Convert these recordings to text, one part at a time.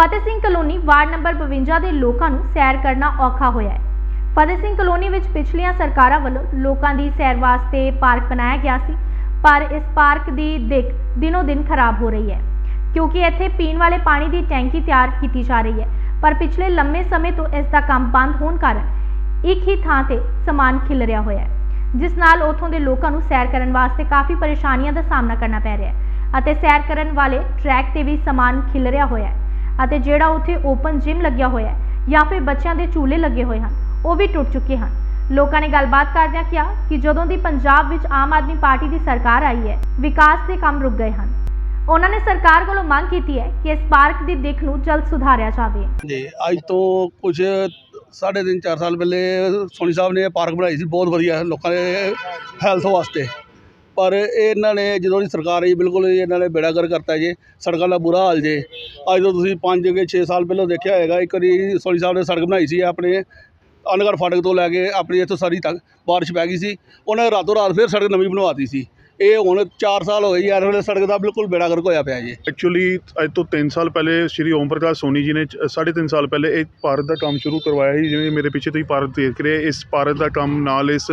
Fateh Singh colony ward number 52 ਦੇ ਲੋਕਾਂ ਨੂੰ ਸੈਰ ਕਰਨਾ ਔਖਾ ਹੋਇਆ ਹੈ। ਫਤਿਹ ਸਿੰਘ ਕਲੋਨੀ ਵਿੱਚ ਪਿਛਲੀਆਂ ਸਰਕਾਰਾਂ ਵੱਲੋਂ ਲੋਕਾਂ ਦੀ ਸੈਰ ਵਾਸਤੇ ਪਾਰਕ ਬਣਾਇਆ ਗਿਆ ਸੀ, ਪਰ ਇਸ ਪਾਰਕ ਦੀ ਦਿੱਖ ਦਿਨੋ ਦਿਨ ਖਰਾਬ ਹੋ ਰਹੀ ਹੈ, ਕਿਉਂਕਿ ਇੱਥੇ ਪੀਣ ਵਾਲੇ ਪਾਣੀ ਦੀ ਟੈਂਕੀ ਤਿਆਰ ਕੀਤੀ ਜਾ ਰਹੀ ਹੈ, ਪਰ ਪਿਛਲੇ ਲੰਮੇ ਸਮੇਂ ਤੋਂ ਇਸ ਦਾ ਕੰਮ ਬੰਦ ਹੋਣ ਕਾਰਨ ਇੱਕ ਹੀ ਥਾਂ ਤੇ ਸਮਾਨ ਖਿਲ ਰਿਹਾ ਹੋਇਆ ਹੈ, ਜਿਸ ਨਾਲ ਉਥੋਂ ਦੇ ਲੋਕਾਂ ਨੂੰ ਸੈਰ ਕਰਨ ਵਾਸਤੇ ਕਾਫੀ ਪਰੇਸ਼ਾਨੀਆਂ ਦਾ ਸਾਹਮਣਾ ਕਰਨਾ ਪੈ ਰਿਹਾ ਹੈ ਅਤੇ ਸੈਰ ਕਰਨ ਵਾਲੇ ਟਰੈਕ ਤੇ ਵੀ ਸਮਾਨ ਖਿਲ ਰਿਹਾ ਹੋਇਆ ਹੈ। ਅਤੇ ਜਿਹੜਾ ਉੱਥੇ ਓਪਨ ਜਿਮ ਲੱਗਿਆ ਹੋਇਆ ਹੈ ਜਾਂ ਫਿਰ ਬੱਚਿਆਂ ਦੇ ਝੂਲੇ ਲੱਗੇ ਹੋਏ ਹਨ, ਉਹ ਵੀ ਟੁੱਟ ਚੁੱਕੇ ਹਨ। ਲੋਕਾਂ ਨੇ ਗੱਲਬਾਤ ਕਰਦਿਆਂ ਕਿਹਾ ਕਿ ਜਦੋਂ ਦੀ ਪੰਜਾਬ ਵਿੱਚ ਆਮ ਆਦਮੀ ਪਾਰਟੀ ਦੀ ਸਰਕਾਰ ਆਈ ਹੈ, ਵਿਕਾਸ ਦੇ ਕੰਮ ਰੁਕ ਗਏ ਹਨ। ਉਹਨਾਂ ਨੇ ਸਰਕਾਰ ਕੋਲੋਂ ਮੰਗ ਕੀਤੀ ਹੈ ਕਿ ਇਸ ਪਾਰਕ ਦੀ ਦਿੱਖ ਨੂੰ ਜਲਦ ਸੁਧਾਰਿਆ ਜਾਵੇ। ਜੀ, ਅੱਜ ਤੋਂ ਕੁਝ ਸਾਢੇ ਤਿੰਨ ਚਾਰ ਸਾਲ ਪਹਿਲੇ ਸੋਨੀ ਸਾਹਿਬ ਨੇ ਪਾਰਕ ਬਣਾਈ ਸੀ, ਬਹੁਤ ਵਧੀਆ, ਲੋਕਾਂ ਦੇ ਹੈਲਥ ਵਾਸਤੇ। ਪਰ ਇਹਨਾਂ ਨੇ ਜਦੋਂ ਦੀ ਸਰਕਾਰ ਆਈ, ਬਿਲਕੁਲ ਹੀ ਇਹਨਾਂ ਨੇ ਬੇੜਾ ਗਰ ਕਰਤਾ ਜੇ। ਸੜਕਾਂ ਦਾ ਬੁਰਾ ਹਾਲ ਜੇ। ਅੱਜ ਤੋਂ ਤੁਸੀਂ 5 ਕੇ 6 ਸਾਲ ਪਹਿਲਾਂ ਦੇਖਿਆ ਹੋਏਗਾ, ਇੱਕ ਵਾਰੀ ਸੋਨੀ ਸਾਹਿਬ ਨੇ ਸੜਕ ਬਣਾਈ ਸੀ ਆਪਣੇ ਅਨਗਰ ਫਾਟਕ ਤੋਂ ਲੈ ਕੇ ਆਪਣੀ ਇੱਥੋਂ ਸਾਰੀ ਤੱਕ, ਬਾਰਿਸ਼ ਪੈ ਗਈ ਸੀ। ਉਹਨਾਂ ਨੇ ਰਾਤੋਂ ਰਾਤ ਫਿਰ ਸੜਕ ਨਵੀਂ ਬਣਵਾਤੀ ਸੀ। ਇਹ ਹੁਣ 4 ਸਾਲ ਹੋਏ ਜੀ ਇਸ ਸੜਕ ਦਾ ਬਿਲਕੁਲ ਬੇੜਾ ਗਰਕ ਹੋਇਆ ਪਿਆ ਜੀ। ਐਕਚੁਅਲੀ ਅੱਜ ਤੋਂ 3 ਸਾਲ ਪਹਿਲੇ ਸ਼੍ਰੀ ਓਮ ਪ੍ਰਕਾਸ਼ ਸੋਨੀ ਜੀ ਨੇ ਚ- ਸਾਢੇ ਤਿੰਨ ਸਾਲ ਪਹਿਲੇ ਇਹ ਪਾਰਕ ਦਾ ਕੰਮ ਸ਼ੁਰੂ ਕਰਵਾਇਆ ਸੀ, ਜਿਵੇਂ ਮੇਰੇ ਪਿੱਛੇ ਤੁਸੀਂ ਪਾਰਕ ਦੇਖ ਰਹੇ, ਇਸ ਪਾਰਕ ਦਾ ਕੰਮ ਨਾਲ ਇਸ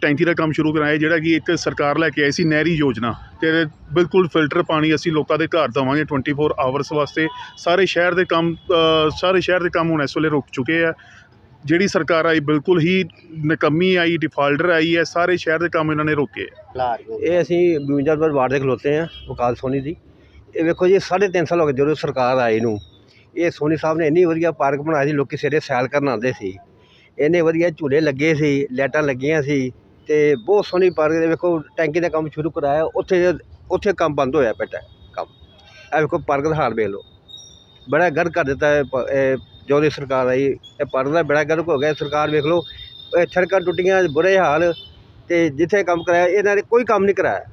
ਟੈਂਕੀ ਦਾ ਕੰਮ ਸ਼ੁਰੂ ਕਰਾਇਆ, ਜਿਹੜਾ ਕਿ ਇੱਕ ਸਰਕਾਰ ਲੈ ਕੇ ਆਈ ਸੀ ਨਹਿਰੀ ਯੋਜਨਾ। ਤੇ ਬਿਲਕੁਲ ਫਿਲਟਰ ਪਾਣੀ ਅਸੀਂ ਲੋਕਾਂ ਦੇ ਘਰ ਦੇਵਾਂਗੇ 24 ਆਵਰਸ ਵਾਸਤੇ। ਸਾਰੇ ਸ਼ਹਿਰ ਦੇ ਕੰਮ ਸਾਰੇ ਸ਼ਹਿਰ ਦੇ ਕੰਮ ਹੁਣ ਇਸ ਵੇਲੇ ਰੁਕ ਚੁੱਕੇ ਆ। ਜਿਹੜੀ ਸਰਕਾਰ ਆਈ ਬਿਲਕੁਲ ਹੀ ਨਿਕੰਮੀ ਆਈ ਡਿਫਾਲਟਰ ਆਈ ਹੈ ਸਾਰੇ ਸ਼ਹਿਰ ਦੇ ਕੰਮ ਇਹਨਾਂ ਨੇ ਰੋਕੇ ਆ। ਇਹ ਅਸੀਂ 52 ਨੰਬਰ ਵਾਰਡ ਦੇ ਖਲੋਤੇ ਹਾਂ ਵਕਾਲ ਸੋਨੀ ਦੀ। ਇਹ ਵੇਖੋ ਜੀ ਸਾਢੇ ਤਿੰਨ ਸਾਲ ਹੋ ਗਏ ਜਦੋਂ ਸਰਕਾਰ ਆਈ ਨੂੰ। ਇਹ ਸੋਨੀ ਸਾਹਿਬ ਨੇ ਇੰਨੀ ਵਧੀਆ ਪਾਰਕ ਬਣਾਈ ਸੀ ਲੋਕੀ ਸਵੇਰੇ ਸੈਰ ਕਰਨ ਆਉਂਦੇ ਸੀ। ਇੰਨੇ ਵਧੀਆ ਝੂਲੇ ਲੱਗੇ ਸੀ ਲਾਈਟਾਂ ਲੱਗੀਆਂ ਸੀ ਤੇ ਬਹੁਤ ਸੋਹਣੀ ਪਾਰਕ ਦੇ ਵੇਖੋ ਟੈਂਕੀ ਦਾ ਕੰਮ ਸ਼ੁਰੂ ਕਰਾਇਆ ਉੱਥੇ ਉੱਥੇ ਕੰਮ ਬੰਦ ਹੋਇਆ ਪਿਆ ਕੰਮ। ਇਹ ਵੇਖੋ ਪਾਰਕ ਦਾ ਹਾਲ ਵੇਖ ਲਓ। ਬੜਾ ਗਰ ਕਰ ਦਿੱਤਾ ਹੈ ਪ- ਇਹ ਜੋ ਦੀ ਸਰਕਾਰ ਆਈ, ਇਹ ਪਾਰਕ ਦਾ ਬੜਾ ਗਰਕ ਹੋ ਗਿਆ ਸਰਕਾਰ ਵੇਖ ਲਓ, ਇਹ ਸੜਕਾਂ ਟੁੱਟੀਆਂ, ਬੁਰੇ ਹਾਲ ਅਤੇ ਜਿੱਥੇ ਕੰਮ ਕਰਾਇਆ, ਇਹਨਾਂ ਨੇ ਕੋਈ ਕੰਮ ਨਹੀਂ ਕਰਾਇਆ।